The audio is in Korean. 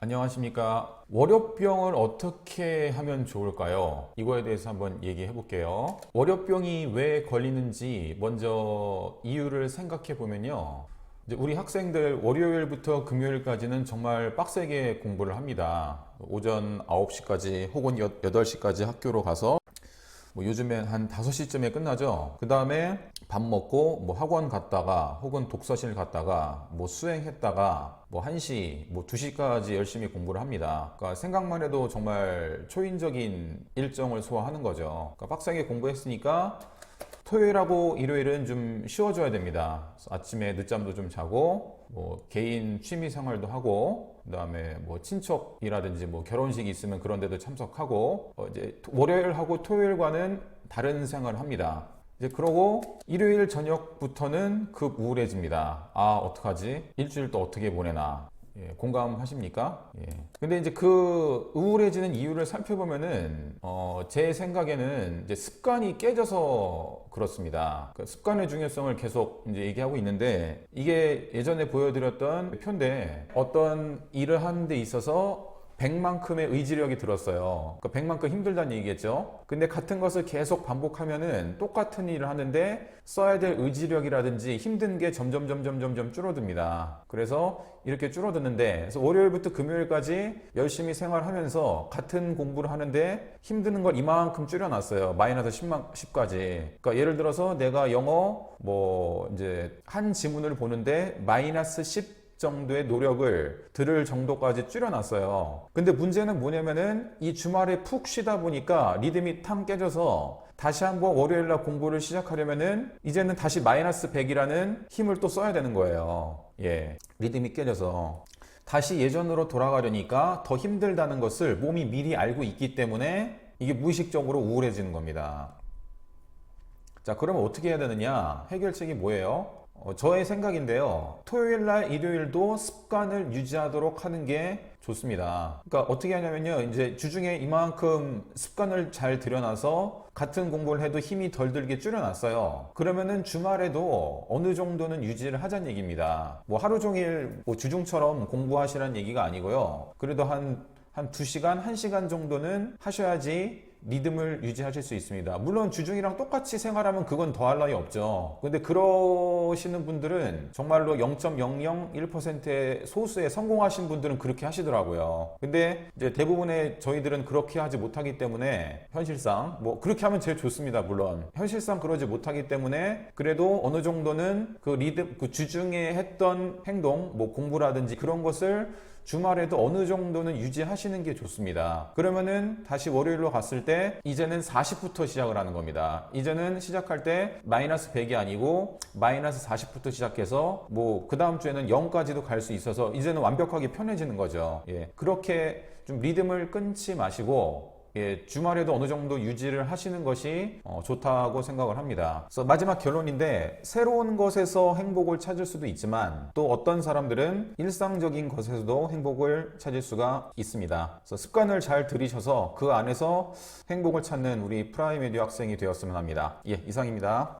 안녕하십니까. 월요병을 어떻게 하면 좋을까요? 이거에 대해서 한번 얘기해 볼게요. 월요병이 왜 걸리는지 먼저 이유를 생각해 보면요. 우리 학생들 월요일부터 금요일까지는 정말 빡세게 공부를 합니다. 오전 9시까지 혹은 8시까지 학교로 가서 뭐 요즘엔 한 5시쯤에 끝나죠. 그 다음에 밥 먹고 뭐 학원 갔다가 혹은 독서실 갔다가 뭐 수행했다가 뭐 1시, 뭐 2시까지 열심히 공부를 합니다. 그러니까 생각만 해도 정말 초인적인 일정을 소화하는 거죠. 그러니까 빡세게 공부했으니까 토요일하고 일요일은 좀 쉬어줘야 됩니다. 아침에 늦잠도 좀 자고, 뭐 개인 취미 생활도 하고, 그 다음에 뭐 친척이라든지 뭐 결혼식이 있으면 그런 데도 참석하고, 어 이제 월요일하고 토요일과는 다른 생활을 합니다. 이제 그러고 일요일 저녁부터는 급 우울해집니다. 아 어떡하지? 일주일 또 어떻게 보내나? 예, 공감하십니까? 예. 근데 이제 그 우울해지는 이유를 살펴보면은 어, 제 생각에는 이제 습관이 깨져서 그렇습니다. 그 습관의 중요성을 계속 이제 얘기하고 있는데 이게 예전에 보여드렸던 표인데 어떤 일을 하는 데 있어서 100만큼의 의지력이 들었어요. 그러니까 100만큼 힘들다는 얘기겠죠. 근데 같은 것을 계속 반복하면은 똑같은 일을 하는데 써야 될 의지력이라든지 힘든 게 점점 점점 점점 줄어듭니다. 그래서 이렇게 줄어드는데 그래서 월요일부터 금요일까지 열심히 생활하면서 같은 공부를 하는데 힘드는 걸 이만큼 줄여놨어요. 마이너스 10만 10까지. 그러니까 예를 들어서 내가 영어 뭐 이제 한 지문을 보는데 마이너스 10 정도의 노력을 들을 정도까지 줄여놨어요. 근데 문제는 뭐냐면은 이 주말에 푹 쉬다 보니까 리듬이 탕 깨져서 다시 한번 월요일 날 공부를 시작하려면은 이제는 다시 마이너스 100이라는 힘을 또 써야 되는 거예요. 예. 리듬이 깨져서. 다시 예전으로 돌아가려니까 더 힘들다는 것을 몸이 미리 알고 있기 때문에 이게 무의식적으로 우울해지는 겁니다. 자, 그러면 어떻게 해야 되느냐? 해결책이 뭐예요? 어, 저의 생각인데요. 토요일 날, 일요일도 습관을 유지하도록 하는 게 좋습니다. 그러니까 어떻게 하냐면요. 이제 주중에 이만큼 습관을 잘 들여놔서 같은 공부를 해도 힘이 덜 들게 줄여놨어요. 그러면은 주말에도 어느 정도는 유지를 하자는 얘기입니다. 뭐 하루 종일 뭐 주중처럼 공부하시라는 얘기가 아니고요. 그래도 한, 한 2시간, 1시간 정도는 하셔야지 리듬을 유지하실 수 있습니다. 물론 주중이랑 똑같이 생활하면 그건 더할 나위 없죠. 근데 그러시는 분들은 정말로 0.001%의 소수의 성공하신 분들은 그렇게 하시더라고요. 근데 이제 대부분의 저희들은 그렇게 하지 못하기 때문에 현실상 뭐 그렇게 하면 제일 좋습니다. 물론 현실상 그러지 못하기 때문에 그래도 어느 정도는 그 리듬 그 주중에 했던 행동 뭐 공부라든지 그런 것을 주말에도 어느 정도는 유지하시는 게 좋습니다. 그러면은 다시 월요일로 갔을 때 이제는 40부터 시작을 하는 겁니다. 이제는 시작할 때 마이너스 100이 아니고 마이너스 40부터 시작해서 뭐 그 다음 주에는 0까지도 갈 수 있어서 이제는 완벽하게 편해지는 거죠. 예. 그렇게 좀 리듬을 끊지 마시고 예, 주말에도 어느 정도 유지를 하시는 것이 어, 좋다고 생각을 합니다. 그래서 마지막 결론인데 새로운 것에서 행복을 찾을 수도 있지만 또 어떤 사람들은 일상적인 것에서도 행복을 찾을 수가 있습니다. 그래서 습관을 잘 들이셔서 그 안에서 행복을 찾는 우리 프라이메디 학생이 되었으면 합니다. 예, 이상입니다.